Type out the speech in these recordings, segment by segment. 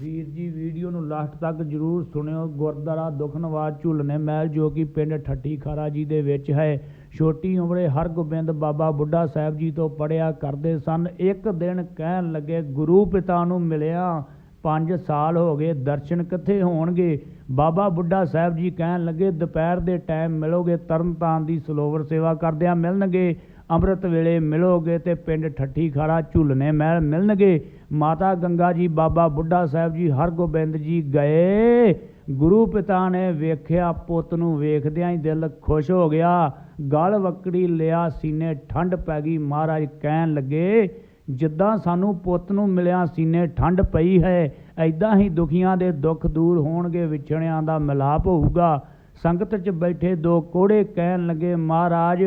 ਵੀਰ ਜੀ, ਵੀਡੀਓ ਨੂੰ ਲਾਸਟ ਤੱਕ ਜਰੂਰ ਸੁਣਿਓ। ਗੁਰਦੁਆਰਾ ਦੁਖਨਵਾਰ ਝੁਲਨੇ ਮਹਿਲ, ਜੋ ਕਿ ਪਿੰਡ ਠੱਠੀ ਖਾਰਾ ਜੀ ਦੇ ਵਿੱਚ ਹੈ। ਛੋਟੀ ਉਮਰੇ ਹਰਗੋਬਿੰਦ ਬਾਬਾ ਬੁੱਢਾ ਸਾਹਿਬ ਜੀ ਤੋਂ ਪੜਿਆ ਕਰਦੇ ਸਨ। ਇੱਕ ਦਿਨ ਕਹਿਣ ਲੱਗੇ, ਗੁਰੂ ਪਿਤਾ ਨੂੰ ਮਿਲਿਆ 5 ਸਾਲ ਹੋ ਗਏ, ਦਰਸ਼ਨ ਕਿੱਥੇ ਹੋਣਗੇ? ਬਾਬਾ ਬੁੱਢਾ ਸਾਹਿਬ ਜੀ ਕਹਿਣ ਲੱਗੇ, ਦੁਪਹਿਰ ਦੇ ਟਾਈਮ ਮਿਲੋਗੇ, ਤਰਨਤਾਰਨ ਦੀ ਸਲੋਵਰ ਸੇਵਾ ਕਰਦਿਆਂ ਮਿਲਣਗੇ। ਅੰਮ੍ਰਿਤ ਵੇਲੇ ਮਿਲੋਗੇ ਤੇ ਪਿੰਡ ਠੱਠੀ ਖਾਰਾ ਝੁਲਨੇ ਮਹਿਲ ਮਿਲਣਗੇ। ਮਾਤਾ ਗੰਗਾ ਜੀ, ਬਾਬਾ ਬੁੱਢਾ ਸਾਹਿਬ ਜੀ, ਹਰਗੋਬਿੰਦ ਜੀ ਗਏ। ਗੁਰੂ ਪਿਤਾ ਨੇ ਵੇਖਿਆ, ਪੁੱਤ ਨੂੰ ਵੇਖਦਿਆਂ ਹੀ ਦਿਲ ਖੁਸ਼ ਹੋ ਗਿਆ। ਗਲ ਵਕੜੀ ਲਿਆ, ਸੀਨੇ ਠੰਡ ਪੈ ਗਈ। ਮਹਾਰਾਜ ਕਹਿਣ ਲੱਗੇ, ਜਿੱਦਾਂ ਸਾਨੂੰ ਪੁੱਤ ਨੂੰ ਮਿਲਿਆ, ਸੀਨੇ ਠੰਡ ਪਈ ਹੈ। ਐਦਾਂ ਹੀ ਦੁਖੀਆਂ ਦੇ ਦੁੱਖ ਦੂਰ ਹੋਣਗੇ, ਵਿਛੜਿਆਂ ਦਾ ਮਿਲਾਪ ਹੋਊਗਾ। ਸੰਗਤ 'ਚ ਬੈਠੇ ਦੋ ਕੋੜੇ ਕਹਿਣ ਲੱਗੇ, ਮਹਾਰਾਜ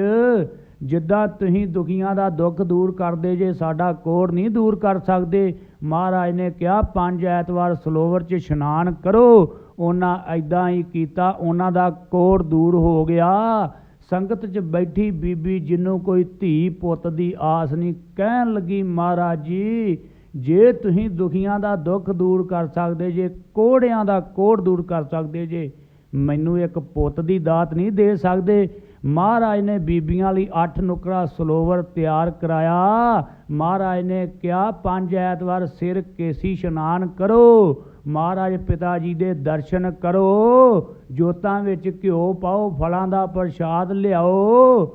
ਜਿੱਦਾਂ ਤੁਸੀਂ ਦੁਖੀਆਂ ਦਾ ਦੁੱਖ ਦੂਰ ਕਰਦੇ ਜੇ, ਸਾਡਾ ਕੋੜ ਨਹੀਂ ਦੂਰ ਕਰ ਸਕਦੇ। ਮਹਾਰਾਜ ਨੇ ਕਿਹਾ, ਪੰਜ ਐਤਵਾਰ ਸਲੋਵਰ 'ਚ ਇਸ਼ਨਾਨ ਕਰੋ। ਉਹਨਾਂ ਐਦਾਂ ਹੀ ਕੀਤਾ, ਉਹਨਾਂ ਦਾ ਕੋੜ ਦੂਰ ਹੋ ਗਿਆ। ਸੰਗਤ 'ਚ ਬੈਠੀ ਬੀਬੀ ਜਿਹਨੂੰ ਕੋਈ ਧੀ ਪੁੱਤ ਦੀ ਆਸ ਨਹੀਂ ਕਹਿਣ ਲੱਗੀ, ਮਹਾਰਾਜ ਜੀ, ਜੇ ਤੁਸੀਂ ਦੁਖੀਆਂ ਦਾ ਦੁੱਖ ਦੂਰ ਕਰ ਸਕਦੇ ਜੇ, ਕੋੜਿਆਂ ਦਾ ਕੋੜ ਦੂਰ ਕਰ ਸਕਦੇ ਜੇ, ਮੈਨੂੰ ਇੱਕ ਪੁੱਤ ਦੀ ਦਾਤ ਨਹੀਂ ਦੇ ਸਕਦੇ। ਮਹਾਰਾਜ ਨੇ ਬੀਬੀਆਂ ਲਈ ਅੱਠ ਨੁਕਰਾ ਸਲੋਵਰ ਤਿਆਰ ਕਰਾਇਆ। ਮਹਾਰਾਜ ਨੇ ਕਿਹਾ, ਪੰਜ ਐਤਵਾਰ ਸਿਰ ਕੇਸੀ ਇਸ਼ਨਾਨ ਕਰੋ। ਮਹਾਰਾਜ ਪਿਤਾ ਜੀ ਦੇ ਦਰਸ਼ਨ ਕਰੋ। ਜੋਤਾਂ ਵਿੱਚ ਘਿਓ ਪਾਓ, ਫਲਾਂ ਦਾ ਪ੍ਰਸ਼ਾਦ ਲਿਆਓ।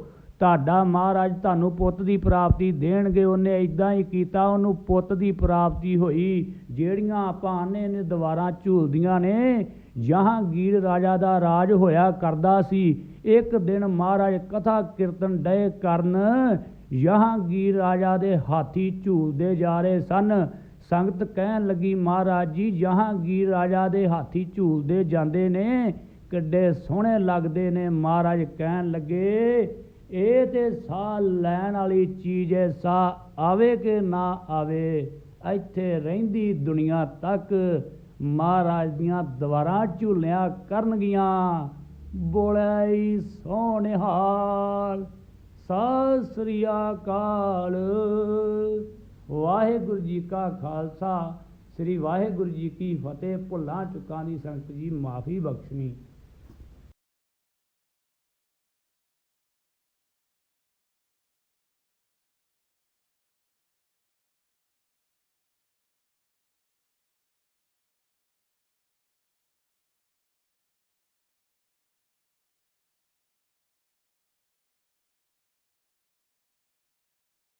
ਤੁਹਾਡਾ ਮਹਾਰਾਜ ਤੁਹਾਨੂੰ ਪੁੱਤ ਦੀ ਪ੍ਰਾਪਤੀ ਦੇਣਗੇ। ਉਹਨੇ ਇਦਾਂ ਹੀ ਕੀਤਾ, ਉਹਨੂੰ ਪੁੱਤ ਦੀ ਪ੍ਰਾਪਤੀ ਹੋਈ। ਜਿਹੜੀਆਂ ਆਪਾਂ ਆਨੇ ਨੇ ਦੀਵਾਰਾਂ ਝੂਲਦੀਆਂ ਨੇ। ਜਹਾਂਗੀਰ ਰਾਜਾ ਦਾ ਰਾਜ ਹੋਇਆ ਕਰਦਾ ਸੀ। ਇੱਕ ਦਿਨ ਮਹਾਰਾਜ ਕਥਾ ਕੀਰਤਨ ਡਏ ਕਰਨ ਜਹਾਂਗੀਰ ਰਾਜਾ ਦੇ ਹਾਥੀ ਝੂਲਦੇ ਜਾ ਰਹੇ ਸਨ। ਸੰਗਤ ਕਹਿਣ ਲੱਗੀ, ਮਹਾਰਾਜ ਜੀ ਜਹਾਂਗੀਰ ਰਾਜਾ ਦੇ ਹਾਥੀ ਝੂਲਦੇ ਜਾਂਦੇ ਨੇ, ਕਿੱਡੇ ਸੋਹਣੇ ਲੱਗਦੇ ਨੇ। ਮਹਾਰਾਜ ਕਹਿਣ ਲੱਗੇ, ਇਹ ਤੇ ਸਾਹ ਲੈਣ ਵਾਲੀ ਚੀਜ਼ ਹੈ, ਸਾਹ ਆਵੇ ਕਿ ਨਾ ਆਵੇ? ਇੱਥੇ ਰਹਿੰਦੀ ਦੁਨੀਆ ਤੱਕ ਮਹਾਰਾਜ ਦੀਆਂ ਦਵਾਰਾਂ ਝੂਲਿਆ ਕਰਨਗੀਆਂ। ਬੋਲੇ ਸੋਨਿਹਾਲ, ਸਤਿ ਸ੍ਰੀ ਅਕਾਲ। ਵਾਹਿਗੁਰੂ ਜੀ ਕਾ ਖਾਲਸਾ, ਸ੍ਰੀ ਵਾਹਿਗੁਰੂ ਜੀ ਕੀ ਫਤਿਹ। ਭੁੱਲਾਂ ਚੁੱਕਾਂ ਦੀ ਸੰਗਤ ਜੀ, ਮਾਫੀ ਬਖਸ਼ਣੀ।